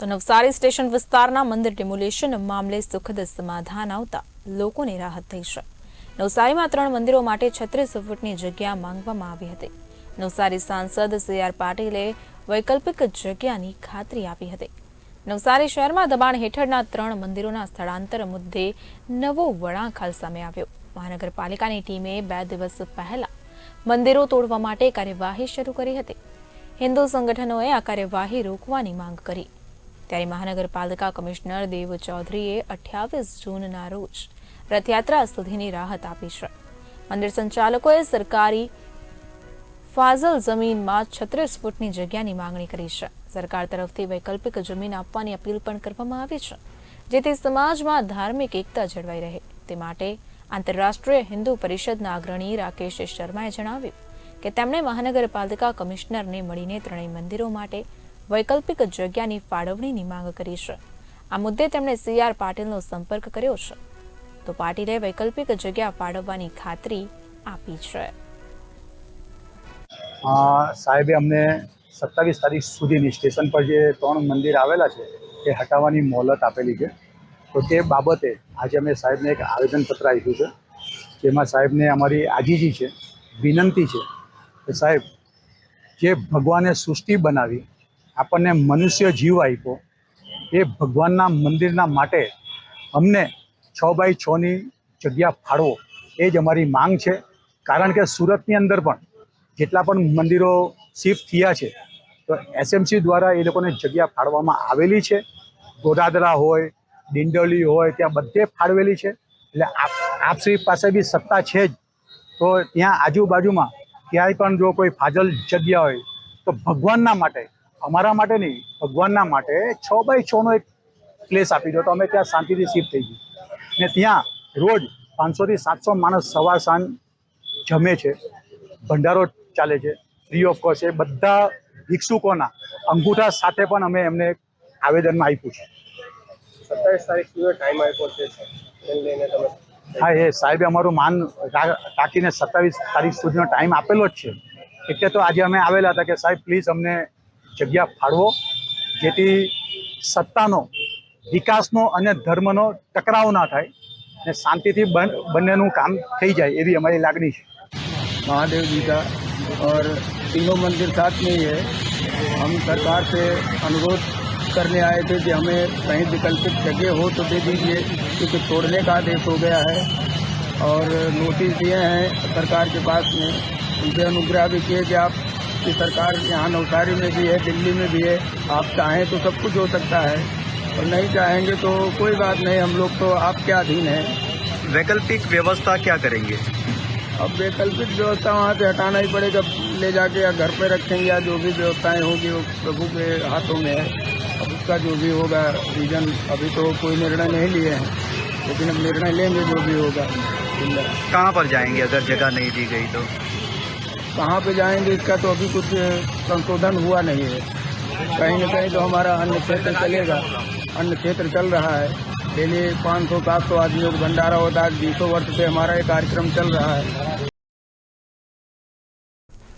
તો નવસારી સ્ટેશન વિસ્તારના મંદિર ડિમોલેશન મામલે સુખદ સમાધાન આવતા લોકોને રાહત થઈ છે. નવસારીમાં ત્રણ મંદિરો માટે છત્રીસ ફૂટની જગ્યા માંગવામાં આવી હતી. નવસારી સાંસદ સી આર પાટીલે વૈકલ્પિક જગ્યાની ખાતરી આપી હતી. નવસારી શહેરમાં દબાણ હેઠળના ત્રણ મંદિરોના સ્થળાંતર મુદ્દે નવો વળાંક હાલ સામે આવ્યો. મહાનગરપાલિકાની ટીમે બે દિવસ પહેલા મંદિરો તોડવા માટે કાર્યવાહી શરૂ કરી હતી. હિન્દુ સંગઠનોએ આ કાર્યવાહી રોકવાની માંગ કરી. ત્યારે મહાનગરપાલિકા કમિશનર દેવ ચૌધરીએ અઠ્યાવીસ જૂનના રોજ રથયાત્રા સુધીની રાહત આપી છે. મંદિર સંચાલકોએ સરકારી ફાઝલ જમીનમાં છત્રીસ ફૂટની જગ્યાની માંગણી કરી છે. સરકાર તરફથી વૈકલ્પિક જમીન આપવાની અપીલ પણ કરવામાં આવી છે, જેથી સમાજમાં ધાર્મિક એકતા જળવાઈ રહે. તે માટે આંતરરાષ્ટ્રીય હિન્દુ પરિષદના અગ્રણી રાકેશ શર્માએ જણાવ્યું કે તેમણે મહાનગરપાલિકા કમિશનરને મળીને ત્રણેય મંદિરો માટે વૈકલ્પિક જગ્યાની ફાળવણીની માંગ કરી છે. આ મુદ્દે તેમણે સી આર પાટીલનો સંપર્ક કર્યો છે. તો પાટીલે વૈકલ્પિક જગ્યા ફાળવવાની ખાતરી આપી છે. સાહેબે અમને સત્તાવીસ તારીખ સુધીની સ્ટેશન પર જે ત્રણ મંદિર આવેલા છે, એ હટાવવાની મોહલત આપેલી છે. તો તે બાબતે આજે અમે સાહેબને એક આવેદનપત્ર આપ્યું છે. જેમાં સાહેબને અમારી આજીજી છે, વિનંતી છે કે સાહેબ, જે ભગવાને સૃષ્ટિ બનાવી આપણને મનુષ્ય જીવ આપ્યો એ ભગવાનના મંદિરના માટે અમને છ બાય છની જગ્યા ફાળવો. એ જ અમારી માંગ છે. કારણ કે સુરતની અંદર પણ જેટલા પણ મંદિરો શિફ્ટ થયા છે, તો એસએમસી દ્વારા એ લોકોને જગ્યા ફાળવામાં આવેલી છે. ગોડાદરા હોય દિંડોલી હોય, ત્યાં બધે ફાળવેલી છે. એટલે આપ આપશ્રી પાસે બી સત્તા છે જ. તો ત્યાં આજુબાજુમાં ક્યાંય પણ જો કોઈ ફાજલ જગ્યા હોય, તો ભગવાનના માટે અમારા માટે નહીં ભગવાનના માટે છ બાય છનો એક પ્લેસ આપી દો તો અમે ત્યાં શાંતિથી શિફ્ટ થઈ ગઈ ને ત્યાં રોજ પાંચસોથી સાતસો માણસ સવાર સાંજ જમે છે ભંડારો ચાલે છે ફ્રી ઓફ કોસ્ટ એ બધા ભિક્ષુકોના અંગૂઠા સાથે પણ અમે એમને આવેદનમાં આપ્યું છે. સત્તાવીસ તારીખ સુધી ટાઈમ આપ્યો છે હા એ સાહેબે અમારું માન રાખીને સત્તાવીસ તારીખ સુધીનો ટાઈમ આપેલો જ છે. એટલે તો આજે અમે આવેલા હતા કે સાહેબ પ્લીઝ અમને જગ્યા ફાળવો જેથી સત્તાનો વિકાસનો અને ધર્મનો ટકરાવ ના થાય અને શાંતિથી બન બંનેનું કામ થઈ જાય એવી અમારી લાગણી છે महादेव जी का और तीनों मंदिर साथ में ही है हम सरकार से अनुरोध करने आए थे कि हमें कहीं विकल्पित जगह हो तो दे दीजिए क्योंकि छोड़ने का आदेश हो गया है और नोटिस दिए हैं सरकार के पास में उनसे अनुग्रह भी किए कि आप की सरकार यहाँ नवसारी में भी है दिल्ली में भी है। आप चाहें तो सब कुछ हो सकता है और नहीं चाहेंगे तो कोई बात नहीं हम लोग तो आपके अधीन है। वैकल्पिक व्यवस्था क्या करेंगे? अब वैकल्पिक व्यवस्था वहाँ से हटाना ही पड़ेगा ले जाके या घर पे रखेंगे या जो भी व्यवस्थाएँ होगी वो प्रभु के हाथों में है। अब उसका जो भी होगा रीजन अभी तो कोई निर्णय नहीं लिए हैं लेकिन अब निर्णय लेंगे जो भी होगा। कहाँ पर जाएँगे? अगर जगह नहीं दी गई तो? कहाँ पे जाएँगे, इसका तो अभी कुछ संशोधन हुआ नहीं है। कहीं ना कहीं तो हमारा अन्य क्षेत्र चलेगा। अन्य क्षेत्र चल रहा है। डेली पाँच सौ, सात सौ आदमियों को भंडारा होता है, बीसों वर्ष से हमारा ये कार्यक्रम चल रहा है।